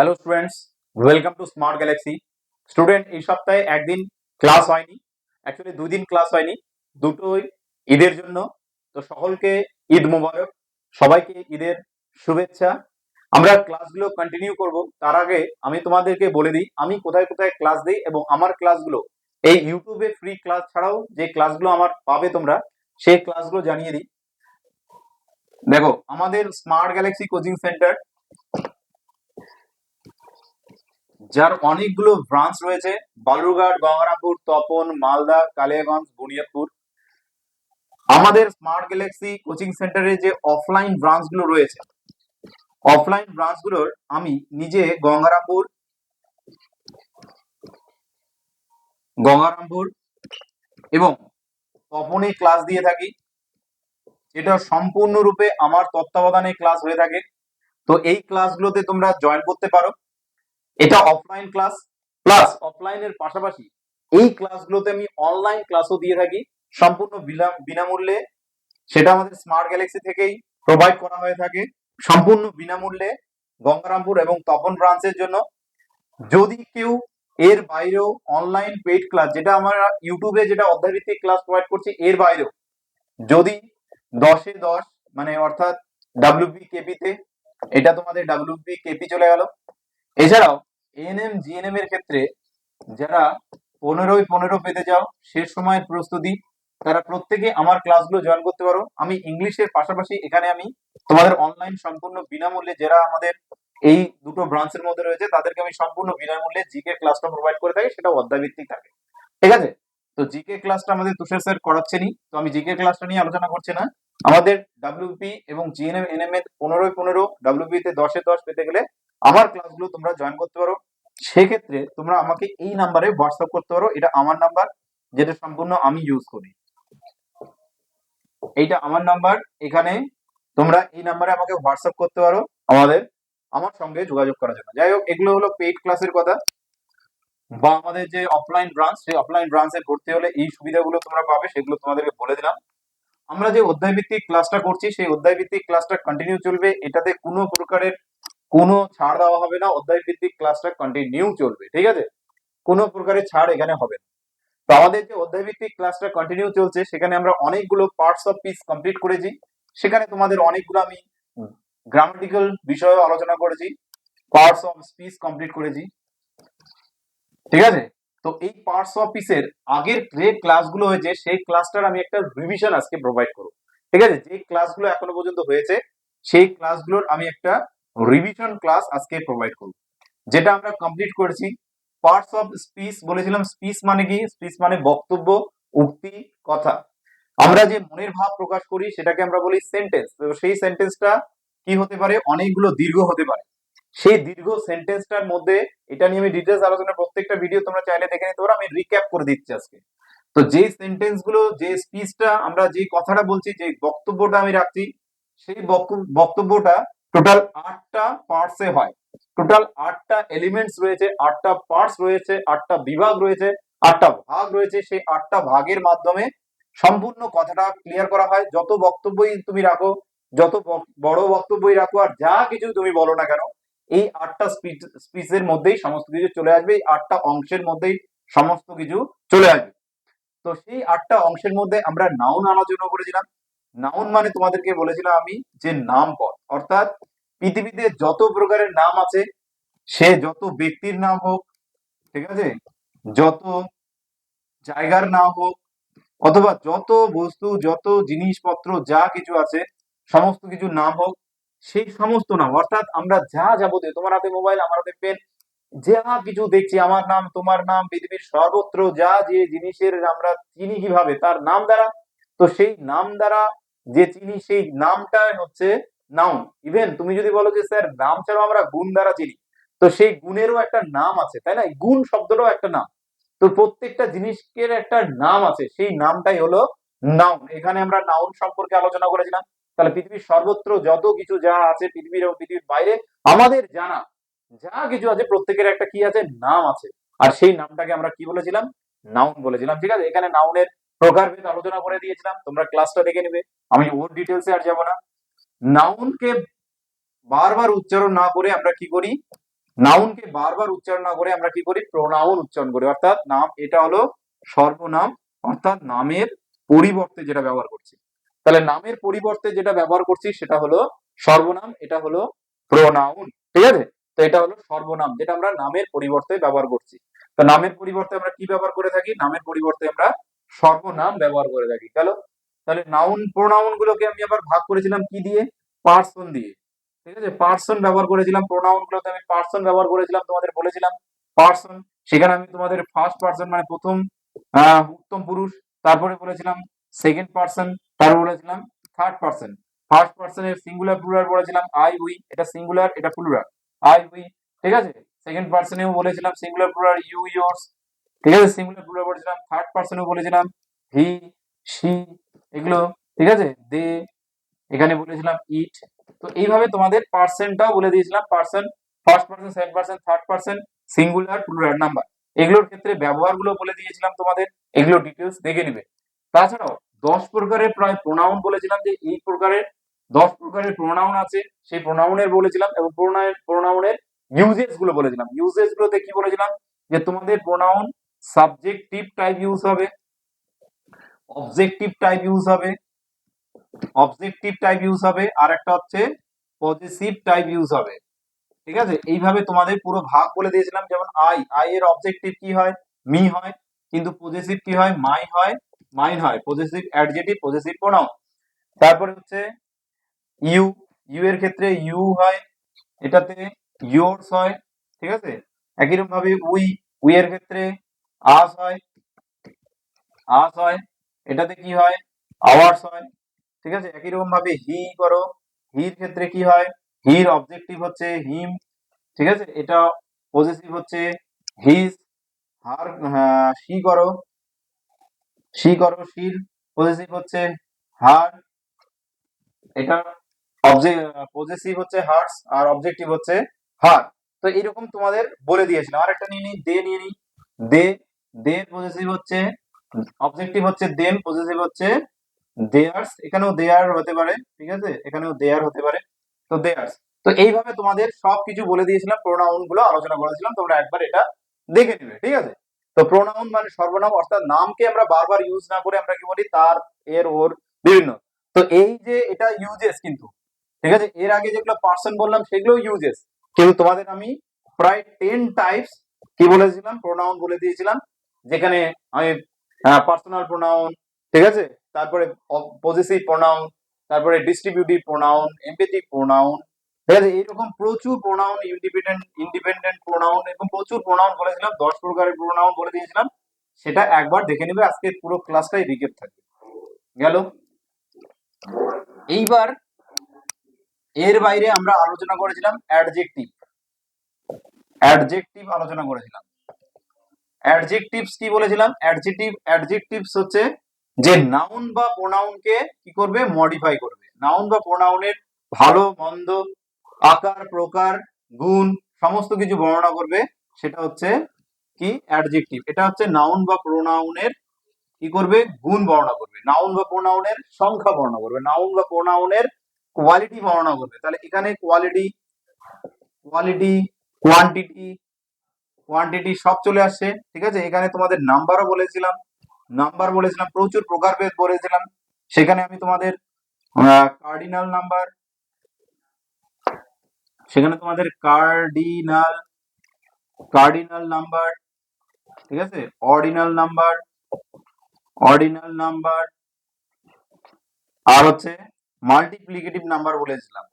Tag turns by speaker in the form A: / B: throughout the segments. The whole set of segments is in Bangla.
A: Hello students welcome to Smart Galaxy student এই সপ্তাহে একদিন ক্লাস হয়নি। অ্যাকচুয়ালি দুই দিন ক্লাস হয়নি। দুটোই ঈদের জন্য। তো সকলকে ঈদ মোবারক। সবাইকে ঈদের শুভেচ্ছা। আমরা ক্লাসগুলো কন্টিনিউ করব। তার আগে আমি তোমাদেরকে বলে দিই, আমি কোথায় কোথায় ক্লাস দিই এবং আমার ক্লাসগুলো এই ইউটিউবে ফ্রি ক্লাস ছাড়াও যে ক্লাসগুলো আমার পাবে তোমরা, সেই ক্লাসগুলো জানিয়ে দিই। দেখো, আমাদের স্মার্ট গ্যালাক্সি কোচিং সেন্টার যার অনেকগুলো ব্রাঞ্চ রয়েছে, বালুরঘাট, গঙ্গারামপুর, তপন, মালদা, কালিয়াগঞ্জ, বুনিয়াদপুর। আমাদের স্মার্ট গ্যালাক্সি কোচিং সেন্টারে যে অফলাইন ব্রাঞ্চগুলো রয়েছে অফলাইন ব্রাঞ্চগুলোর আমি নিজে গঙ্গারামপুর গঙ্গারামপুর এবং তপনে ক্লাস দিয়ে থাকি। যেটা সম্পূর্ণরূপে আমার তত্ত্বাবধানে ক্লাস হয়ে থাকে। তো এই ক্লাসগুলোতে তোমরা জয়েন করতে পারো। এটা অফলাইন ক্লাস প্লাস অফলাইনের পাশাপাশি এই ক্লাসগুলোতে আমি অনলাইন ক্লাসও দিয়ে থাকি। সম্পূর্ণ বিনামূল্যে। সেটা আমাদের স্মার্ট গ্যালাক্সি থেকেই প্রোভাইড করা হয়ে থাকে। সম্পূর্ণ বিনামূল্যে গঙ্গারামপুর এবং তপন ব্রাঞ্চের জন্য। যদি কেউ এর বাইরেও অনলাইন পেইড ক্লাস যেটা আমরা ইউটিউবে যেটা অধ্যায়ভিত্তিক ক্লাস প্রোভাইড করছি এর বাইরেও যদি দশে দশ মানে অর্থাৎ ডাব্লিউপি কেপিতে এটা তোমাদের ডাব্লিউপি কেপি চলে গেল। এছাড়াও এএনএম জিএনএম এর ক্ষেত্রে যারা পনেরোই পনেরো পেতে যাও শেষ সময়ের প্রস্তুতি, তারা প্রত্যেকে আমার ক্লাসগুলো জয়েন করতে পারো। আমি ইংলিশের পাশাপাশি এখানে আমি তোমাদের অনলাইন সম্পূর্ণ বিনামূল্যে যারা আমাদের এই দুটো ব্রাঞ্চের মধ্যে রয়েছে, তাদেরকে আমি সম্পূর্ণ বিনামূল্যে জিকে ক্লাসটা প্রোভাইড করে থাকি, সেটা অধ্যায়ভিত্তিক থাকে। ঠিক আছে? তো জিকে ক্লাসটা আমাদের তুষার স্যার করাচ্ছেনই। তো আমি জিকে ক্লাসটা নিয়ে আলোচনা করছি না। আমাদের ডাব্লিউপি এবং জিএনএম এনএম এর পনেরোই পনেরো ডাব্লিউপি তে দশে দশ পেতে গেলে আমার ক্লাসগুলো তোমরা জয়েন করতে পারো। সেক্ষেত্রে তোমরা আমাকে এই নাম্বারে হোয়াটসঅ্যাপ করতে পারো। এটা আমার নাম্বার যেটা সম্পূর্ণ আমি ইউজ করি। এইটা আমার নাম্বার এখানে তোমরা এই নাম্বারে আমাকে হোয়াটসঅ্যাপ করতে পারো। আমাদের, আমার সঙ্গে যোগাযোগ করার জন্য। যাই হোক, এগুলো হলো পেইড ক্লাসের কথা। বা আমাদের যে অফলাইন ব্রাঞ্চ সেই অফলাইন ব্রাঞ্চে ভর্তি হলে এই সুবিধাগুলো তোমরা পাবে, সেগুলো তোমাদেরকে বলে দিলাম। আমরা যে অধ্যায় ভিত্তিক ক্লাসটা করছি, সেই অধ্যায় ভিত্তিক ক্লাসটা কন্টিনিউ চলবে। এটাতে কোনো প্রকারের কোনো ছাড় দেওয়া হবে না অধ্যায় ভিত্তিক ক্লাসটা কন্টিনিউ চলবে, ঠিক আছে? কোনো প্রকারের ছাড় এখানে হবে না। তো আমাদের যে অধ্যায় ভিত্তিক ক্লাসটা কন্টিনিউ চলছে, সেখানে আমরা অনেকগুলো পার্টস অফ পিস কমপ্লিট করেছি। সেখানে তোমাদের অনেকগুলো আমি গ্রামাটিক্যাল বিষয়ে আলোচনা করেছি পার্টস অফ স্পিচ কমপ্লিট করেছি। ঠিক আছে? তো এই পার্টস অফ পিসের আগের যে ক্লাসগুলো হয়েছে, সেই ক্লাসটার আমি একটা রিভিশন আজকে প্রোভাইড করব। ঠিক আছে? যে ক্লাসগুলো এখনও পর্যন্ত হয়েছে, সেই ক্লাসগুলোর আমি একটা রিভিশন ক্লাস আজকে প্রোভাইড করব। যেটা আমরা কমপ্লিট করেছি পার্টস অফ স্পিচ বলেছিলাম স্পিচ মানে কি? স্পিচ মানে বক্তব্য, উক্তি, কথা। আমরা যে মনের ভাব প্রকাশ করি, সেটাকে আমরা বলি সেন্টেন্স তো সেই সেন্টেন্সটা কি হতে পারে? অনেকগুলো দীর্ঘ হতে পারে। সেই দীর্ঘ সেন্টেন্সটার মধ্যে এটা নিয়ে আমি ডিটেলস আলোচনা, প্রত্যেকটা ভিডিও তোমরা চাইলে দেখে নিতে পারো, আমি রিক্যাপ করে দিচ্ছি আজকে। তো যে সেন্টেন্সগুলো যে স্পিচটা আমরা যে কথাটা বলছি যে বক্তব্যটা আমি রাখছি, সেই বক্তব্য- বক্তব্যটা টোটাল আটটা পার্টসে হয়। টোটাল আটটা এলিমেন্টস রয়েছে, আটটা পার্টস রয়েছে, আটটা বিভাগ রয়েছে, আটটা ভাগ রয়েছে। সেই আটটা ভাগের মাধ্যমে সম্পূর্ণ কথাটা ক্লিয়ার করা হয়। যত বক্তব্যই তুমি রাখো, যত বড় বক্তব্যই রাখো আর যা কিছু তুমি বলো না কেন, এই আটটা স্পিচের মধ্যেই সমস্ত কিছু চলে আসবে। এই আটটা অংশের মধ্যেই সমস্ত কিছু চলে আসবে। তো সেই আটটা অংশের মধ্যে আমরা নাউন আলোচনা করেছিলাম। নাউন মানে তোমাদেরকে বলেছিলাম আমি যে নাম পদ। অর্থাৎ পৃথিবীতে যত প্রকারের নাম আছে, সে যত ব্যক্তির নাম হোক, ঠিক আছে? যত জায়গার নাম হোক, অথবা যত বস্তু, যত জিনিসপত্র, যা কিছু আছে, সমস্ত কিছু নাম হোক, সেই সমস্ত নাম। অর্থাৎ আমরা যা যাবতীয়, তোমার হাতে মোবাইল, আমার হাতে পেন, যা কিছু দেখছি, আমার নাম, তোমার নাম, পৃথিবীর সর্বত্র যা যে জিনিসের আমরা চিনি কীভাবে, তার নাম দ্বারা তো সেই নাম দ্বারা যে চিনি, সেই নামটাই হচ্ছে নাউন। ইভেন তুমি যদি বলো যে, স্যার, নাম ছাড়াও আমরা গুণ দ্বারা চিনি। তো সেই গুণেরও একটা নাম আছে, তাই না? গুণ শব্দটাও একটা নাম। তো প্রত্যেকটা জিনিসের একটা নাম আছে, সেই নামটাই হলো নাউন। এখানে আমরা নাউন সম্পর্কে আলোচনা করেছিলাম। তাহলে পৃথিবীর সর্বত্র যত কিছু যা আছে, পৃথিবীর এবং পৃথিবীর বাইরে, আমাদের জানা, যা কিছু আছে, প্রত্যেকের একটা কি আছে? নাম আছে। আর সেই নামটাকে আমরা কি বলেছিলাম? নাউন বলেছিলাম। ঠিক আছে? এখানে নাউনের প্রকারভেদ আলোচনা করে দিয়েছিলাম, তোমরা ক্লাসটা দেখে নেবে। আমি ওর ডিটেলসে আর যাব না। নাউনকে বারবার উচ্চারণ না করে আমরা কি করি? নাউনকে বারবার উচ্চারণ না করে আমরা কি করি? প্রোনাউন উচ্চারণ করি। অর্থাৎ নাম, এটা হলো সর্বনাম, অর্থাৎ নামের পরিবর্তে যেটা ব্যবহার করছি। তাহলে নামের পরিবর্তে যেটা ব্যবহার করছি, সেটা হলো সর্বনাম, এটা হলো প্রোনাউন ঠিক আছে? তো এটা হলো সর্বনাম, যেটা আমরা নামের পরিবর্তে ব্যবহার করছি। তো নামের পরিবর্তে আমরা কি ব্যবহার করে থাকি? নামের পরিবর্তে আমরা সর্বনাম ব্যবহার করে থাকি। গেল তাহলে নাউন প্রোনাউন গুলোকে আমি আবার ভাগ করেছিলাম কি দিয়ে? পার্সন দিয়ে। ঠিক আছে? পার্সন ব্যবহার করেছিলাম প্রোনাউন গুলোতে আমি পার্সন ব্যবহার করেছিলাম, তোমাদের বলেছিলাম। পার্সন সেখানে আমি তোমাদের ফার্স্ট পার্সন মানে প্রথম উত্তম পুরুষ, তারপরে বলেছিলাম সেকেন্ড পার্সন তারপরে বলেছিলাম থার্ড পার্সন ফার্স্ট পার্সনের সিঙ্গুলার প্লুরাল বলেছিলাম আই উই এটা সিঙ্গুলার এটা প্লুরাল আই উই ঠিক আছে? সেকেন্ড পার্সনেও বলেছিলাম সিঙ্গুলার প্লুরাল ইউ ইয়োর্স ঠিক আছে? সিঙ্গুলার প্লুরাল বলেছিলাম থার্ড পার্সনেও বলেছিলাম হি শি এগুলো, ঠিক আছে? দে এখানে বলেছিলাম ইট তো এইভাবে তোমাদের পার্সেন্টটাও বলে দিয়েছিলাম person first person second person third person singular plural number এগুলোর ক্ষেত্রে ব্যবহারগুলো বলে দিয়েছিলাম তোমাদের, এগুলো ডিটেলস দেখে নেবে। তাছাড়াও, দশ প্রকারের প্রায় প্রোনাউন বলেছিলাম যে, এই প্রকারের দশ প্রকারের প্রোনাউন আছে, সেই প্রোনাউনের বলেছিলাম এবং প্রোনাউনের ইউজেসগুলো বলেছিলাম। ইউজেস গুলোতে কি বলেছিলাম? যে তোমাদের প্রোনাউন সাবজেক্টিভ টাইপ ইউজ হবে, অবজেক্টিভ টাইপ ইউজ হবে, অবজেক্টিভ টাইপ ইউজ হবে আর একটা হচ্ছে পজিটিভ টাইপ ইউজ হবে। ঠিক আছে? এইভাবে তোমাদের পুরো ভাগ বলে দিয়েছিলাম, যেমন আই আই এর অবজেক্টিভ কি হয়? মি হয়, কিন্তু পজিটিভ কি হয়? মাই হয়, মাইন হয়। Positive adjective positive pronoun. তারপরে হচ্ছে ইউ ইউ এর ক্ষেত্রে ইউ হয়, এটাতে ইয়োর্স হয়। ঠিক আছে? একই রকম ভাবে উই উই এর ক্ষেত্রে আস হয় আস হয় এটাতে কি হয়? আওয়ার্স হয় ঠিক আছে? একই রকম ভাবে হি করো। হির ক্ষেত্রে কি হয়? হির অবজেক্টিভ হচ্ছে হিম, ঠিক আছে? এটা পজিটিভ হচ্ছে হিজ হার সি করো। সি করো, শির পজিটিভ হচ্ছে হার। এটা পজিটিভ হচ্ছে হার্স আর অবজেক্টিভ হচ্ছে হার। তো এরকম তোমাদের বলে দিয়েছিলাম। আর একটা নিয়ে নিই, দে নিয়ে নিই। দে দে পজিটিভ হচ্ছে অবজেক্টিভ হচ্ছে দেম পজিটিভ হচ্ছে দেয়ার্স এখানেও দেয়ার হতে পারে, ঠিক আছে? এখানেও দেয়ার হতে পারে, তো দেয়ার্স তো এইভাবে তোমাদের সবকিছু বলে দিয়েছিলাম প্রোনাউনগুলো আলোচনা করেছিলাম, তোমরা একবার এটা দেখে নিবে, ঠিক আছে? তো প্রোনাউন মানে সর্বনাম, অর্থাৎ নামকে আমরা বারবার ইউজ না করে আমরা কি বলি? তার, এর, ওর, বিভিন্ন। তো এই যে এটা ইউজেস কিন্তু, ঠিক আছে? এর আগে যেগুলো পার্সন বললাম, সেগুলো ইউজেস কিন্তু তোমাদের আমি প্রায় টেন টাইপস কি বলেছিলাম? প্রোনাউন বলে দিয়েছিলাম। যেখানে আমি পার্সোনাল প্রোনাউন ঠিক আছে? তারপরে পজিটিভ প্রোনাউন তারপরে ডিস্ট্রিবিউটিভ প্রোনাউন এমপেথিক প্রোনাউন ঠিক আছে? এইরকম প্রচুর প্রোনাউন ইন্ডিপেন্ডেন্ট ইন্ডিপেন্ডেন্ট প্রোনাউন এরকম প্রচুর প্রোনাউন বলেছিলাম দশ প্রকারের প্রোনাউন বলে দিয়েছিলাম। সেটা একবার দেখে নেবে আজকে পুরো ক্লাসটাই রিকেপ থাকবে। গেল। এইবার এর বাইরে আমরা আলোচনা করেছিলাম অ্যাডজেক্টিভ অ্যাডজেক্টিভ আলোচনা করেছিলাম। অ্যাডজেক্টিভস কি বলেছিলাম? অ্যাডজেক্টিভ অ্যাডজেক্টিভস হচ্ছে যে নাউন বা প্রোনাউনকে কি করবে? মডিফাই করবে। নাউন বা প্রোনাউনের ভালো, মন্দ, আকার, প্রকার, গুণ, সমস্ত কিছু বর্ণনা করবে। সেটা হচ্ছে কি? অ্যাডজেক্টিভ এটা হচ্ছে নাউন বা প্রোনাউনের কি করবে? গুণ বর্ণনা করবে। নাউন বা প্রোনাউনের সংখ্যা বর্ণনা করবে। নাউন বা প্রোনাউনের কোয়ালিটি বর্ণনা করবে। তাহলে এখানে কোয়ালিটি কোয়ালিটি কোয়ান্টিটি কোয়ান্টিটি সব চলে আসছে ঠিক আছে? এখানে তোমাদের নাম্বারও বলেছিলাম নাম্বার বলেছিলাম, প্রচুর প্রকারভেদ বলেছিলাম। সেখানে আমি তোমাদের কার্ডিনাল নাম্বার সেখানে তোমাদের কার্ডিনাল কার্ডিনাল নাম্বার ঠিক আছে? অর্ডিনাল নাম্বার অর্ডিনাল নাম্বার আর হচ্ছে মাল্টিপ্লিকেটিভ নাম্বার বলেছিলাম।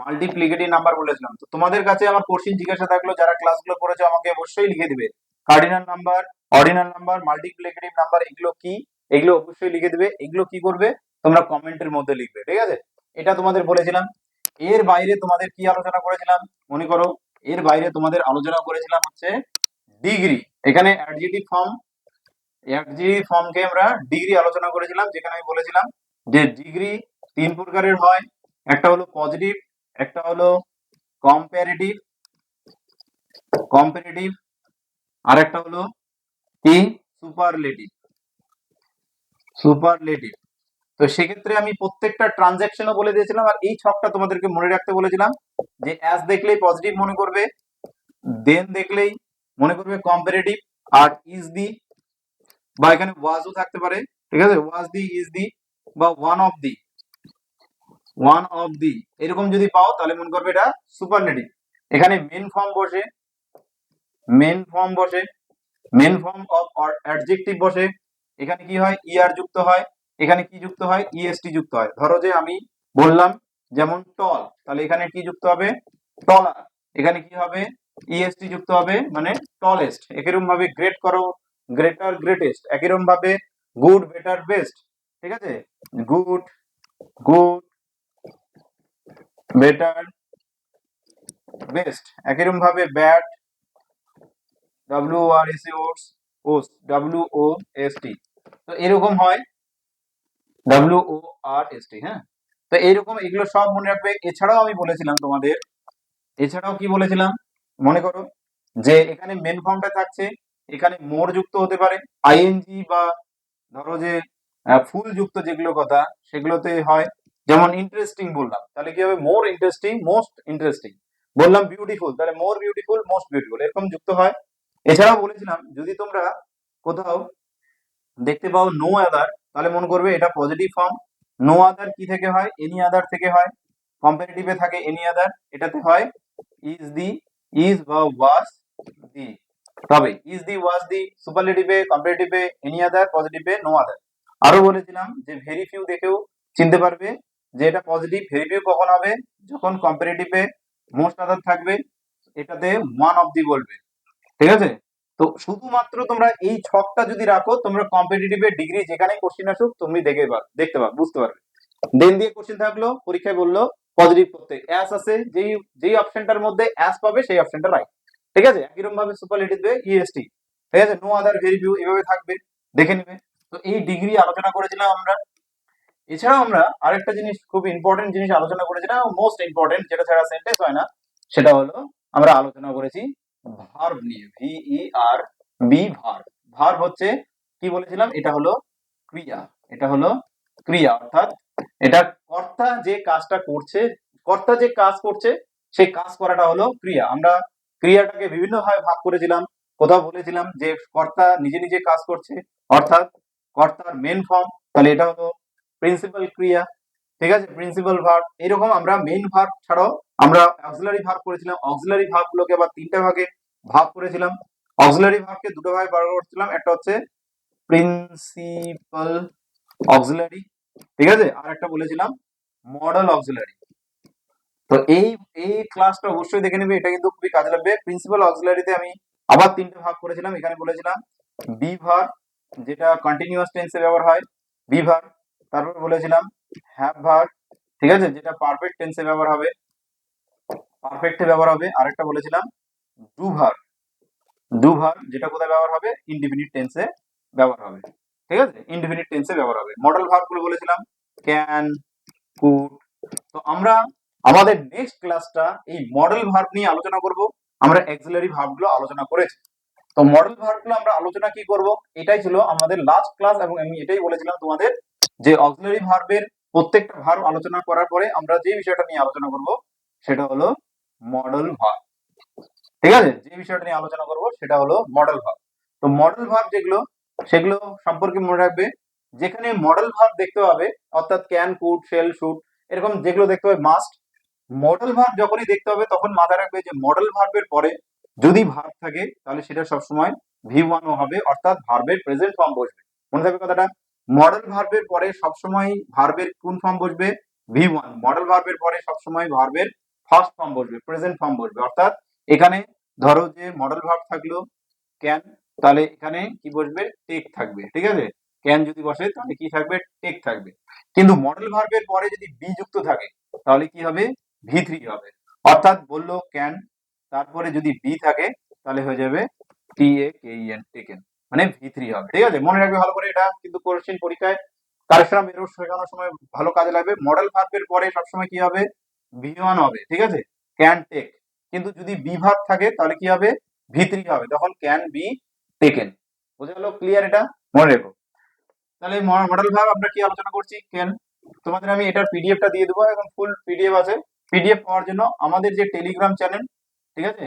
A: মাল্টিপ্লিকেটিভ নাম্বার বলেছিলাম। তো তোমাদের কাছে আমার কোশ্চিন জিজ্ঞাসা থাকল, যারা ক্লাসগুলো করেছ আমাকে অবশ্যই লিখে দিবে। Cardinal number ordinal number multiplicative number এগুলো কি? এগুলো অবশ্যই লিখে দিবে। এগুলো কি করবে? তোমরা কমেন্টের মধ্যে লিখবে, ঠিক আছে? এটা তোমাদের বলেছিলাম। এর বাইরে তোমাদের কি আলোচনা করেছিলাম? মনে করো, এর বাইরে তোমাদের আলোচনা করেছিলাম হচ্ছে ডিগ্রি এখানে অ্যাডজেটিভ ফর্ম অ্যাডজেটিভ ফর্মকে আমরা ডিগ্রি আলোচনা করেছিলাম, যেখানে আমি বলেছিলাম যে ডিগ্রি তিন প্রকারের হয়। একটা হলো পজিটিভ একটা হলো কম্পারেটিভ কম্পারেটিভ আর একটা হলো কি? সুপারলেটিভ সুপারলেটিভ তো সেক্ষেত্রে আমি প্রত্যেকটা ট্রানজ্যাকশনও বলে দিয়েছিলাম আর এই ছকটা তোমাদেরকে মনে রাখতে বলেছিলাম যে অ্যাজ দেখলেই পজিটিভ মনে করবে দেন দেখলেই মনে করবে কম্পারেটিভ আর ইজ দি বা এখানে ওয়াজও থাকতে পারে, ঠিক আছে? ওয়াজ দি ইজ দি বা one of the one of the এরকম যদি পাও তাহলে মনে করবে এটা সুপারলেটিভ এখানে মেন ফর্ম বসে মেন ফর্ম বসে মেন ফর্ম অফ অ্যাডজেক্টিভ বসে। এখানে কি হয়? ইআর যুক্ত হয়। এখানে কি যুক্ত হয়? ইএসটি যুক্ত হয়। ধরো যে আমি বললাম যেমন টল তাহলে এখানে কি যুক্ত হবে? টলার এখানে কি হবে? ইএসটি যুক্ত হবে মানে টলেস্ট একইরকম ভাবে গ্রেট করো গ্রেটার গ্রেটেস্ট একইরকম ভাবে গুড বেটার বেস্ট ঠিক আছে? গুড গুড বেটার বেস্ট একইরকম ভাবে bad W R S worse worse W O S T তো এরকম হয় ডাব্লিউ ও আর এস টি হ্যাঁ? তো এইরকম এগুলো সব মনে রাখবে। এছাড়াও আমি বলেছিলাম তোমাদের, এছাড়াও কি বলেছিলাম? মনে করো যে এখানে মেন ফর্মটা থাকছে, এখানে মোর যুক্ত হতে পারে। আইএনজি বা ধরো যে ফুল যুক্ত যেগুলো কথা, সেগুলোতে হয় যেমন ইন্টারেস্টিং বললাম, তাহলে কি হবে? মোর ইন্টারেস্টিং মোস্ট ইন্টারেস্টিং বললাম বিউটিফুল তাহলে মোর বিউটিফুল মোস্ট বিউটিফুল এরকম যুক্ত হয়। এছাড়াও বলেছিলাম, যদি তোমরা কোথাও দেখতে পাও নো আদার তাহলে মনে করবে এটা পজিটিভ ফর্ম নো আদার কি থেকে হয়? এনি আদার থেকে হয়। কম্পারেটিভে থাকে এনি আদার এটাতে হয় ইজ দি ইজ বা ওয়াজ দি তবে ইজ দি ওয়াজ দি সুপারলেটিভে কম্পারেটিভে এনি আদার পজিটিভে নো আদার আরও বলেছিলাম যে ভেরি ফিউ দেখেও চিনতে পারবে। যে এটা পজিটিভ ভেরি কখন হবে, যখন কম্পারেটিভে মোস্ট আদার থাকবে, এটাতে ওয়ান অফ দি বলবে। ঠিক আছে? তো শুধুমাত্র তোমরা এই ছকটা যদি রাখো, তোমরা কম্পিটিটিভের ডিগ্রি যেখানে কোশ্চিন আসুক, তুমি দেখে দেখতে পারবে বুঝতে পারবে। দেন দিয়ে কোশ্চিন থাকল, পরীক্ষায় বলল পজিটিভ করতে। অ্যাস আছে, যেই যেই অপশনটার মধ্যে অ্যাস পাবে, সেই অপশনটা রাইট ঠিক আছে? একইরকম ভাবে সুপারলেটিভ ইএসটি ঠিক আছে? নো আদার ভেরি ভিউ এভাবে থাকবে, দেখে নিবে। তো এই ডিগ্রি আলোচনা করেছিলাম আমরা এছাড়াও আমরা আরেকটা জিনিস খুব ইম্পর্টেন্ট জিনিস আলোচনা করেছিলাম মোস্ট ইম্পর্টেন্ট যেটা ছাড়া সেন্টেন্স হয় না, সেটা হলো আমরা আলোচনা করেছি ভার্ব নিয়ে V R B verb verb হচ্ছে কি বলেছিলাম? এটা হলো ক্রিয়া, এটা হলো ক্রিয়া, অর্থাৎ এটা কর্তা যে কাজটা করছে, কর্তা যে কাজ করছে সেই কাজ করাটা হলো ক্রিয়া। আমরা ক্রিয়াটাকে বিভিন্ন ভাবে ভাগ করেছিলাম, কোথাও বলেছিলাম যে কর্তা নিজে নিজে কাজ করছে, অর্থাৎ কর্তার মেন ফর্ম তাহলে এটা হলো প্রিন্সিপাল ক্রিয়া, ঠিক আছে? প্রিন্সিপাল ভার্ব এরকম আমরা মেইন ভার্ব ছাড়াও আমরা অক্সিলারি ভার্ব করেছিলাম। অক্সিলারি ভার্ব গুলোকে আবার তিনটা ভাগে ভাগ করেছিলাম। অক্সিলারি ভার্বকে দুটো ভাগে ভাগ করেছিলাম। একটা হচ্ছে প্রিন্সিপাল অক্সিলারি ঠিক আছে? আর একটা বলেছিলাম মডেল অক্সিলারি তো এই এই ক্লাসটা অবশ্যই দেখে নেবে। এটা কিন্তু খুবই কাজে লাগবে। প্রিন্সিপাল অক্সিলারিতে আমি আবার তিনটে ভাগ করেছিলাম। এখানে বলেছিলাম বি ভার যেটা কন্টিনিউয়াস টেন্সে ব্যবহার হয় বি ভার তারপর বলেছিলাম হ্যাভ ভার ঠিক আছে, যেটা পারফেক্ট টেন্সে ব্যবহার হবে। পারফেক্টে ব্যবহার হবে। আরেকটা বলেছিলাম ডু ভার ডু ভার যেটা কোথায় ব্যবহার হবে? ইনডিফিনিট টেন্সে ব্যবহার হবে। ঠিক আছে? ইনডিফিনিট টেন্সে ব্যবহার হবে। মডেল ভার্বগুলো বলেছিলাম ক্যান কুড তো আমরা আমাদের নেক্সট ক্লাসটা এই মডেল ভার্ব নিয়ে আলোচনা করব। আমরা এক্সিলারি ভার্বগুলো আলোচনা করেছি। তো মডেল ভার্বগুলো আমরা আলোচনা কি করব? এটাই ছিল আমাদের লাস্ট ক্লাস এবং আমি এটাই বলেছিলাম তোমাদের যে অক্সিলারি ভার্বের প্রত্যেকটা ভার্ব আলোচনা করার পরে আমরা যে বিষয়টা নিয়ে আলোচনা করব, সেটা হলো মডেল ভার্ব ঠিক আছে? যে বিষয়টা নিয়ে আলোচনা করব, সেটা হলো মডেল ভার্ব তো মডেল ভার্ব যেগুলো, সেগুলো সম্পর্কে মনে রাখবে, যেখানে মডেল ভার্ব দেখতে পাবে, অর্থাৎ ক্যান কুড শেল শুট এরকম যেগুলো দেখতে হবে মাস্ট মডেল ভার্ব যখনই দেখতে হবে, তখন মাথায় রাখবে যে মডেল ভার্বের পরে যদি ভার্ব থাকে, তাহলে সেটা সবসময় ভি ওয়ানও হবে, অর্থাৎ ভার্বের প্রেজেন্ট ফর্ম বসবে। মনে থাকবে কথাটা? মডেল ভার্বের পরে সবসময় ভার্বের কোন ফর্ম বসবে? ভি ওয়ান মডেল ভার্বের পরে সবসময় ভার্বের ফার্স্ট ফর্ম বসবে প্রেজেন্ট ফর্ম বসবে। অর্থাৎ এখানে ধরো যে মডেল ভার্ব থাকল ক্যান তাহলে এখানে কি বসবে? টেক থাকবে, ঠিক আছে? ক্যান যদি বসে, তাহলে কি থাকবে? টেক থাকবে। কিন্তু মডেল ভার্বের পরে যদি বি যুক্ত থাকে, তাহলে কি হবে? ভি থ্রি হবে। অর্থাৎ বলল ক্যান তারপরে যদি বি থাকে, তাহলে হয়ে যাবে T A K N taken মানে ভি থ্রি হবে, ঠিক আছে? মনে রাখবে ভালো করে এটা কিন্তু কোশ্চেন পরীক্ষায় কারেকশন এরর শেখানোর সময় ভালো কাজে লাগবে। মডেল ভার্বের পরে সবসময় কি হবে? ভি ওয়ান হবে, ঠিক আছে? ক্যান টেক কিন্তু যদি বি ভার্ব থাকে, তাহলে কি হবে? ভি থ্রি হবে। তখন ক্যান বি টেকেন বোঝা গেল? ক্লিয়ার এটা? মনে রেখো। তাহলে মডেল ভাব আমরা কি আলোচনা করছি? কেন তোমাদের আমি এটার পিডিএফটা দিয়ে দেবো। এখন ফুল পিডিএফ আছে। পিডিএফ পাওয়ার জন্য আমাদের যে টেলিগ্রাম চ্যানেল ঠিক আছে?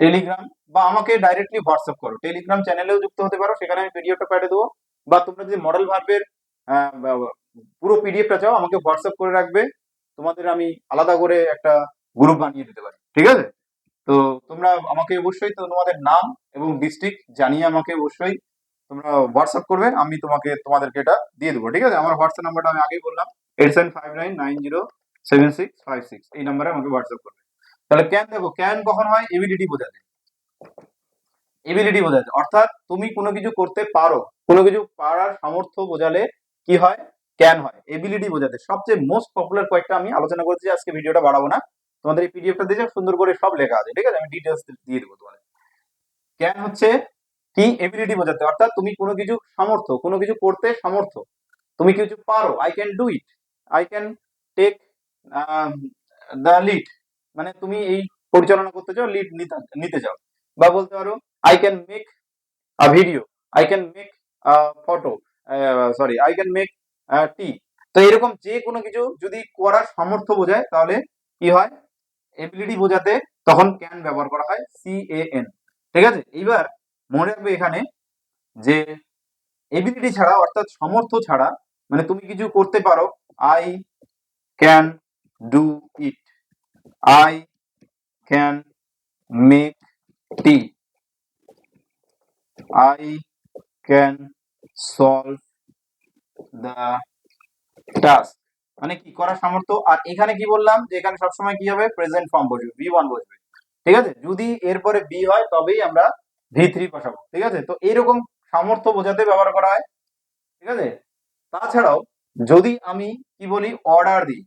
A: টেলিগ্রাম বা আমাকে ডাইরেক্টলি হোয়াটসঅ্যাপ করো। টেলিগ্রাম চ্যানেলেও যুক্ত হতে পারো, সেখানে আমি পিডিএফটা পাঠিয়ে দেবো। বা তোমরা যদি মডেল ভার্বের পুরো পিডিএফটা চাও, আমাকে হোয়াটসঅ্যাপ করে রাখবে। তোমাদের আমি আলাদা করে একটা গ্রুপ বানিয়ে দিতে পারি। ঠিক আছে? তো তোমরা আমাকে অবশ্যই তোমাদের নাম এবং ডিস্ট্রিক্ট জানিয়ে আমাকে অবশ্যই তোমরা হোয়াটসঅ্যাপ করবে। আমি তোমাকে, তোমাদেরকে এটা দিয়ে দেবো। ঠিক আছে? আমার হোয়াটসঅ্যাপ নাম্বারটা আমি আগেই বললাম eight seven five nine nine zero seven six five six এই নাম্বারে আমাকে হোয়াটসঅ্যাপ করবে। তাহলে ক্যান দেখো ক্যান কখন হয়? এবিলিটি বোঝাতে। এবিলিটি বোঝাতে। অর্থাৎ তুমি কোনো কিছু করতে পারো। কোনো কিছু পারার সামর্থ্য বোঝালে কি হয়? ক্যান হয়। এবিলিটি বোঝাতে। সবচেয়ে মোস্ট পপুলার কয়েকটা আমি আলোচনা করছি, আজকে ভিডিওটা বাড়াবো না। তোমাদের এই পিডিএফটা দিয়ে সুন্দর করে সব লেখা আছে। ঠিক আছে? আমি ডিটেলস দিয়ে দেবো তোমাদের। ক্যান হচ্ছে কি? এবিলিটি বোঝাতে। অর্থাৎ তুমি কোনো কিছু সামর্থ্য, কোনো কিছু করতে সামর্থ্য, তুমি কিছু পারো। I can do it I can take the lead মানে তুমি এই পরিচালনা করতে চাও লিড নিতে চাও। বা বলতে পারো I can make a video I can make photo sorry I can make tea তো এরকম যে কোনো কিছু যদি করার সামর্থ্য বোঝায়, তাহলে কি হয়? এবিলিটি বোঝাতে তখন ক্যান ব্যবহার করা হয় সি এ এন ঠিক আছে? এইবার মনে রাখবে এখানে যে এবিলিটি ছাড়া, অর্থাৎ সামর্থ্য ছাড়া মানে তুমি কিছু করতে পারো I can do it I can make tea I can solve the task মানে কি, করার সামর্থ্য? আর এখানে কি বললাম? যে এখানে সবসময় কি হবে? প্রেজেন্ট ফর্ম বসবে বি ওয়ান বসবে। ঠিক আছে? যদি এরপরে বি হয়, তবেই আমরা ভি থ্রি বসাবো। ঠিক আছে? তো এরকম সামর্থ্য বোঝাতে ব্যবহার করা হয়। ঠিক আছে? তাছাড়াও যদি আমি কি বলি? অর্ডার দিই।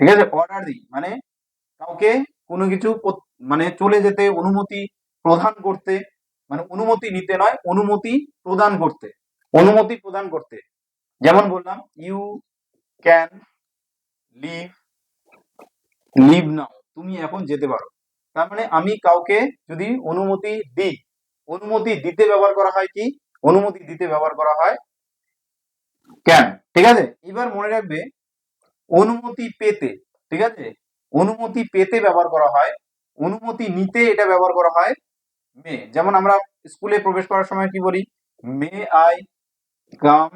A: ঠিক আছে? অর্ডার দিই। মানে কাউকে কোনো কিছু মানে চলে যেতে, অনুমতি প্রদান করতে মানে অনুমতি নিতে নয়, অনুমতি প্রদান করতে। অনুমতি প্রদান করতে। যেমন বললাম you can leave leave now তুমি এখন যেতে পারো। তার মানে আমি কাউকে যদি অনুমতি দিই, অনুমতি দিতে ব্যবহার করা হয় কি? অনুমতি দিতে ব্যবহার করা হয় ক্যান ঠিক আছে? এবার মনে রাখবে, অনুমতি পেতে। ঠিক আছে? অনুমতি পেতে ব্যবহার করা হয়, অনুমতি নিতে এটা ব্যবহার করা হয় মে যেমন আমরা স্কুলে প্রবেশ করার সময় কি বলি? May I come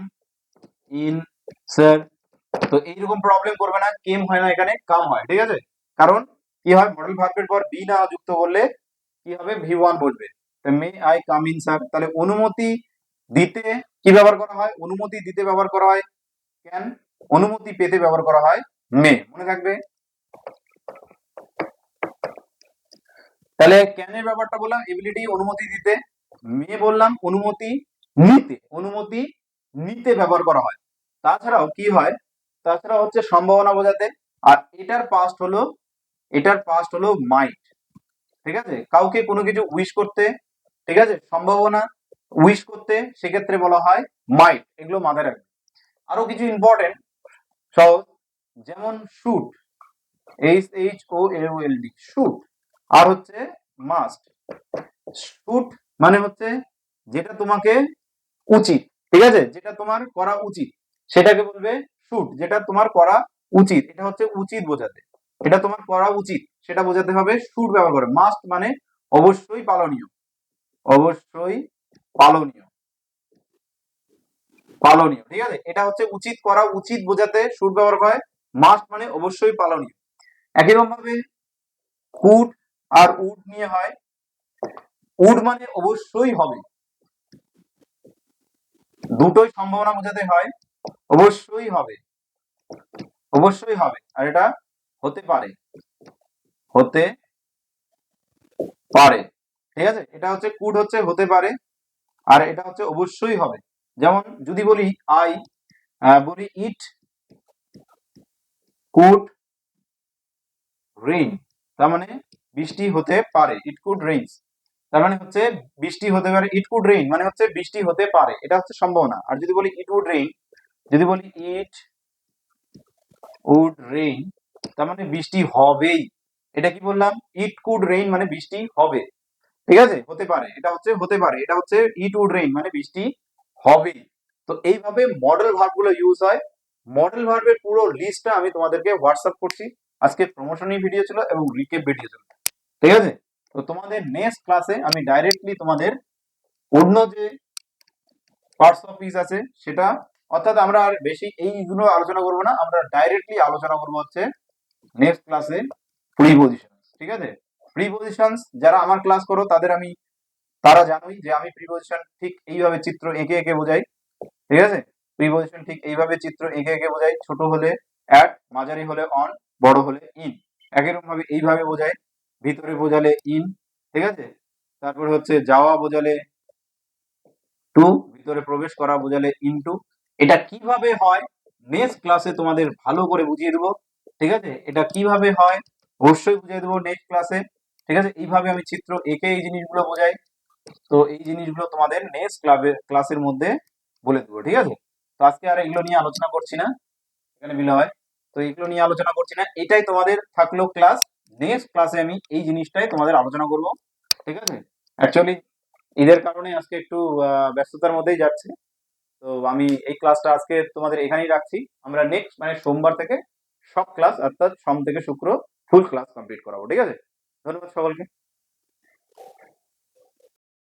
A: in, sir. তো এইরকম প্রবলেম করবে না, কেম হয় না এখানে, কাম হয়, ঠিক আছে? কারণ কি হয়? মডেল ভার্বের পর বি না যুক্ত করলে কি হবে? ভি ওয়ান বলবে may I come in, sir. তাহলে অনুমতি দিতে কি ব্যবহার করা হয়? অনুমতি দিতে ব্যবহার করা হয় ক্যান অনুমতি পেতে ব্যবহার করা হয়, মে। মনে থাকবে? তাহলে ক্যানের ব্যাপারটা বললাম? এবিলিটি অনুমতি দিতে মে বললাম অনুমতি নিতে অনুমতি নিতে ব্যবহার করা হয়। তাছাড়াও কি হয়? তাছাড়া হচ্ছে সম্ভাবনা বোঝাতে, আর এটার পাস্ট হলো, এটার পাস্ট হলো মাইট ঠিক আছে? কাউকে কোনো কিছু উইশ করতে, ঠিক আছে? সম্ভাবনা উইশ করতে সেক্ষেত্রে বলা হয় মাইট এগুলো মাথায় রাখবে। আরও কিছু ইম্পর্টেন্ট সহজ, যেমন should H H O L D should আর হচ্ছে মাস্ট শুট মানে হচ্ছে যেটা তোমাকে উচিত, ঠিক আছে? যেটা তোমার করা উচিত। সেটাকে বলবে শুট যেটা তোমার করা উচিত। এটা হচ্ছে উচিত বোঝাতে। এটা তোমার করা উচিত। সেটা বোঝাতে হবে শুট ব্যবহার করে। মাস্ট মানে অবশ্যই পালনীয়। অবশ্যই পালনীয়। পালনীয়, ঠিক আছে? এটা হচ্ছে উচিত, করা উচিত বোঝাতে শুট ব্যবহার হয় মাস্ট মানে অবশ্যই পালনীয়। একই রকম ভাবে কুড আর উড নিয়ে হয়। উড মানে অবশ্যই হবে। দুটোই সম্ভাবনা বোঝাতে হয়। অবশ্যই হবে। অবশ্যই হবে। আর এটা হতে পারে। হতে পারে। ঠিক আছে? এটা হচ্ছে কুড হচ্ছে হতে পারে। আর এটা হচ্ছে অবশ্যই হবে। যেমন যদি বলি আই বলি ইট কুড রেইন তার মানে বৃষ্টি হতে পারে ইট কুড রেইনস তার মানে হচ্ছে বৃষ্টি হতে পারে ইট কুড রেইন মানে হচ্ছে বৃষ্টি হতে পারে, এটা হচ্ছে সম্ভাবনা। আর যদি বলি ইট উড রেইন যদি বলি ইট উড রেইন তার মানে বৃষ্টি হবেই। এটা কি বললাম? ইট কুড রেইন মানে বৃষ্টি হবে। ঠিক আছে? হতে পারে, এটা হচ্ছে, হতে পারে, এটা হচ্ছে ইট উড রেইন মানে বৃষ্টি হবেই। তো এইভাবে মডেল ভার্বগুলো ইউজ হয়। মডেল ভার্বের পুরো লিস্টটা আমি তোমাদেরকে হোয়াটসঅ্যাপ করছি। আজকে প্রমোশনাল ভিডিও ছিল এবং রিকেপ ভিডিও ছিল। ঠিক আছে? তো তোমাদের নেক্সট ক্লাসে আমি ডাইরেক্টলি তোমাদের অন্য যে পার্টস অফ পিস আছে, সেটা অর্থাৎ আমরা আর বেশি এইগুলো আলোচনা করব না, আমরা ডাইরেক্টলি আলোচনা করব হচ্ছে নেক্সট ক্লাসে প্রিপোজিশন ঠিক আছে? প্রিপোজিশন যারা আমার ক্লাস করো, তাদের আমি, তারা জানোই যে আমি প্রিপোজিশন ঠিক এইভাবে চিত্র এঁকে এঁকে বোঝাই, ঠিক আছে? প্রিপোজিশন ঠিক এইভাবে চিত্র এঁকে এঁকে বোঝাই, ছোট হলে অ্যাট মাঝারি হলে অন বড় হলে ইন একই রকম ভাবে এইভাবে বোঝাই ভিতরে বোঝালে ইন ঠিক আছে? তারপরে হচ্ছে যাওয়া বোঝালে টু ভিতরে প্রবেশ করা বোঝালে ইনটু এটা কীভাবে হয়? নেক্সট ক্লাসে তোমাদের ভালো করে বুঝিয়ে দেবো, ঠিক আছে? এটা কীভাবে হয়? অবশ্যই বুঝিয়ে দেবো নেক্সট ক্লাসে ঠিক আছে? এইভাবে আমি চিত্র এঁকে এই জিনিসগুলো বোঝাই। তো এই জিনিসগুলো তোমাদের নেক্সট ক্লাবে ক্লাসের মধ্যে বলে দেবো, ঠিক আছে? তো আজকে আর এগুলো নিয়ে আলোচনা করছি না, এখানে মিলে হয় তো এগুলো নিয়ে আলোচনা করছি না, এটাই তোমাদের থাকল ক্লাস নেক্সট ক্লাসে আমি এই জিনিসটাই তোমাদের আলোচনা করব, ঠিক আছে? অ্যাকচুয়ালি ঈদের কারণে আজকে একটু ব্যস্ততার মধ্যেই যাচ্ছে। তো আমি এই ক্লাসটা আজকে তোমাদের এখানেই রাখছি। আমরা নেক্সট মানে সোমবার থেকে সব ক্লাস অর্থাৎ সোম থেকে শুক্র ফুল ক্লাস কমপ্লিট করাবো, ঠিক আছে? ধন্যবাদ সকলকে।